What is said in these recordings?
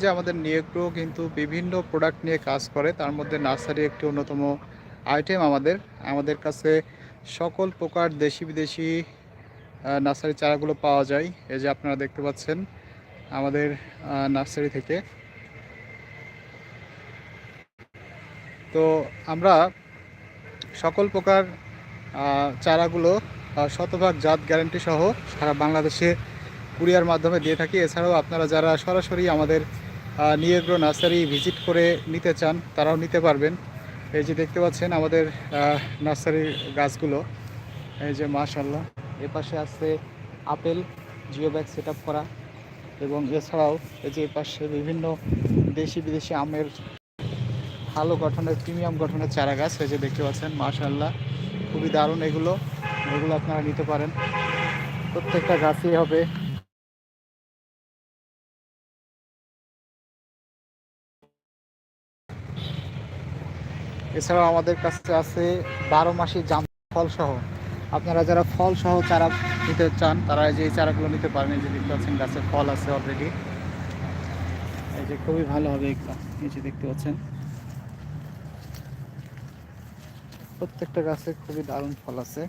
যে আমাদের নিয়েগ্রো কিন্তু বিভিন্ন প্রোডাক্ট নিয়ে কাজ করে, তার মধ্যে নার্সারি একটি অন্যতম আইটেম আমাদের। আমাদের কাছে সকল প্রকার দেশি বিদেশি নার্সারি চারাগুলো পাওয়া যায়। এই যে আপনারা দেখতে পাচ্ছেন আমাদের নার্সারি থেকে। তো আমরা সকল প্রকার চারাগুলো শতভাগ জাত গ্যারান্টি সহ সারা বাংলাদেশে কুরিয়ার মাধ্যমে দিয়ে থাকি। এছাড়াও আপনারা যারা সরাসরি আমাদের নিয়েগ্রো নার্সারি ভিজিট করে নিতে চান, তারাও নিতে পারবেন। এই যে দেখতে পাচ্ছেন আমাদের নার্সারির গাছগুলো। এই যে মাশাল্লাহ এ পাশে আছে আপেল, জিও ব্যাগ সেট করা। এবং এছাড়াও এই যে পাশে বিভিন্ন দেশি বিদেশি আমের ভালো গঠনের, প্রিমিয়াম গঠনের চারা গাছ, এই যে দেখতে পাচ্ছেন মাশাল্লাহ খুবই দারুণ এগুলো। এগুলো আপনারা নিতে পারেন। প্রত্যেকটা গাছই হবে এছাড়াও আমাদের কাছে আছে বারো মাসি জাম ফল সহ। আপনারা যারা ফল সহ চারা নিতে চান, তারা যে চারাগুলো নিতে পারেন। এই যে দেখতে পাচ্ছেন, গাছে ফল আছে অলরেডি এই যে খুবই ভালো হবে এগুলো। এই যে দেখতে পাচ্ছেন। প্রত্যেকটা গাছে খুবই দারুণ ফল আছে।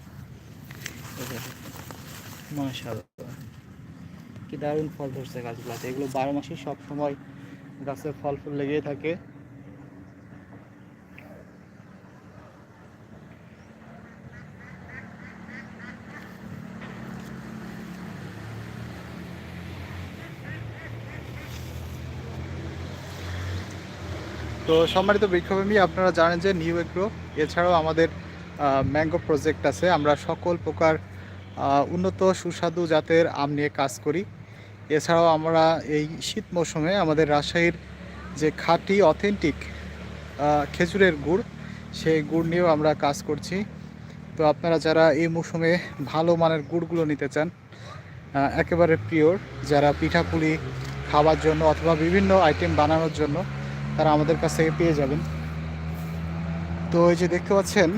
মাশাআল্লাহ। কি দারুণ ফল ধরছে গাছগুলোতে। এগুলো বারো মাসই সব সময় গাছের ফল ফুল লেগেই থাকে। তো সম্মানিত বৃক্ষপ্রেমী, আপনারা জানেন যে নিউ এগ্রো এছাড়াও আমাদের ম্যাঙ্গো প্রজেক্ট আছে। আমরা সকল প্রকার উন্নত সুস্বাদু জাতের আম নিয়ে কাজ করি। এছাড়াও আমরা এই শীত মৌসুমে আমাদের রাজশাহীর যে খাঁটি অথেন্টিক খেজুরের গুড়, সেই গুড় নিয়েও আমরা কাজ করছি। তো আপনারা যারা এই মৌসুমে ভালো মানের গুড়গুলো নিতে চান একেবারে পিওর যারা পিঠাপুলি খাওয়ার জন্য অথবা বিভিন্ন আইটেম বানানোর জন্য তারা আমাদের কাছ থেকে পেয়ে যাবেন। তো এই যে দেখতে পাচ্ছেন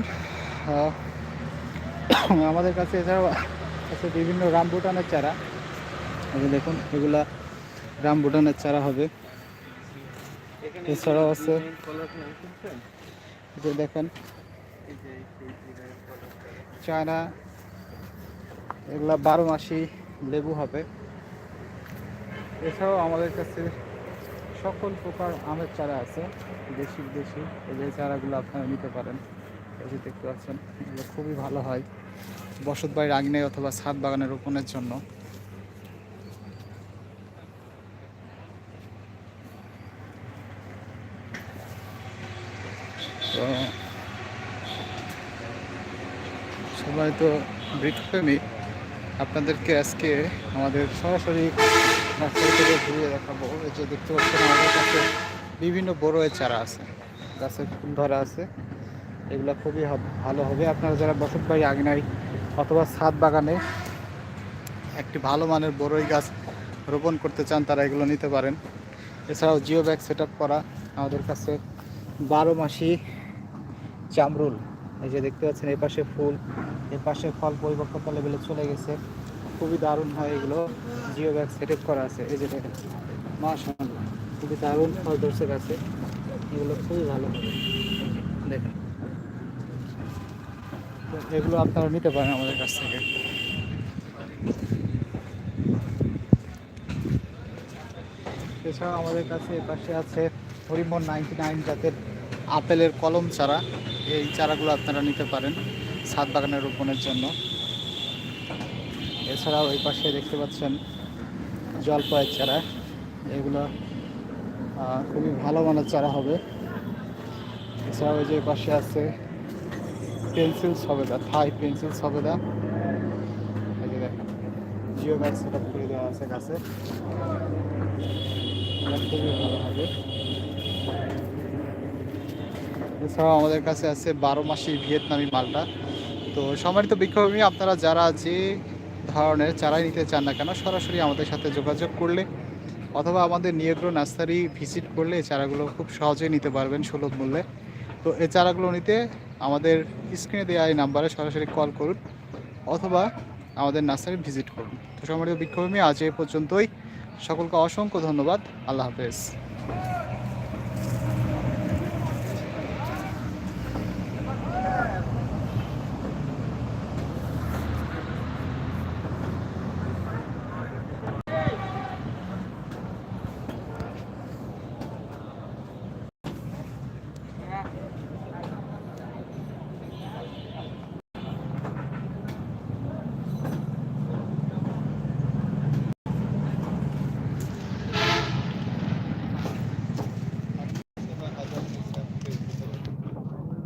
আমাদের কাছে এছাড়াও আছে বিভিন্ন রামবুটানের চারা। দেখুন, এগুলা রামবুটানের চারা হবে। এছাড়াও আছে যে দেখেন, চায়না, এগুলা বারো মাসি লেবু হবে। এছাড়াও আমাদের কাছে সকল প্রকার আমের চারা আছে, দেশি বিদেশি এই যে চারাগুলো আপনারা নিতে পারেন। এই দেখতে পাচ্ছেন, এগুলো খুবই ভালো হয়। বসত বাড়ির আগ্নেয় অথবা ছাদ বাগানে রোপণের জন্য। তো সবাই তো বৃক্ষপ্রেমী আপনাদেরকে আজকে আমাদের সরাসরি নার্সারি থেকে ঘুরিয়ে দেখাবো এই যে দেখতে পাচ্ছেন আমাদের কাছে বিভিন্ন বড়োয়ের চারা আছে গাছের ফুল ধরা আছে, এগুলো খুবই ভালো হবে। আপনারা যারা বসত বাড়ি আগনাই অথবা ছাদ বাগানে একটি ভালো মানের বড়ই গাছ রোপণ করতে চান, তারা এগুলো নিতে পারেন। এছাড়াও জিও ব্যাগ সেট করা, আমাদের কাছে বারো মাসি চামরুল, এই যে দেখতে পাচ্ছেন এই পাশে ফুল এর পাশে ফল পরিপক্কতা লেভেলে চলে গেছে। খুবই দারুণ হয় এগুলো। জিও ব্যাগ সেট করা আছে। এই যে দেখেন, মাশাআল্লাহ, খুবই দারুণ ফল ধরছে গাছে এগুলো খুবই ভালো। দেখেন, এগুলো আপনারা নিতে পারেন আমাদের কাছ থেকে। এছাড়াও আমাদের কাছে পাশে আছে হরিমন নাইনটি নাইন জাতের আপেলের কলম চারা। এই চারাগুলো আপনারা নিতে পারেন ছাদ বাগানে রোপণের জন্য। এছাড়াও এই পাশে দেখতে পাচ্ছেন জলপাইয়ের চারা। এগুলো খুবই ভালো মানের চারা হবে। এছাড়াও যে পাশে আছে পেন্সিল সবেদা, থাই পেন্সিল সবেদা। জিও ম্যাক্স সেট করে দেওয়া আছে গাছে। খুবই ভালো হবে। এছাড়াও আমাদের কাছে আছে বারো মাসি ভিয়েতনামি মালটা। তো সম্মানিত বিক্ষোভী আপনারা যারা যে ধরনের চারাই নিতে চান না কেন, সরাসরি আমাদের সাথে যোগাযোগ করলে অথবা আমাদের নিয়গ্র নার্সারি ভিজিট করলে এই চারাগুলো খুব সহজেই নিতে পারবেন সুলভ মূল্যে। তো এই চারাগুলো নিতে আমাদের স্ক্রিনে দেওয়া এই নাম্বারে সরাসরি কল করুন অথবা আমাদের নার্সারি ভিজিট করুন। তো সম্মানিত বিক্ষোভী আজ এ পর্যন্তই। সকলকে অসংখ্য ধন্যবাদ। আল্লাহ হাফেজ।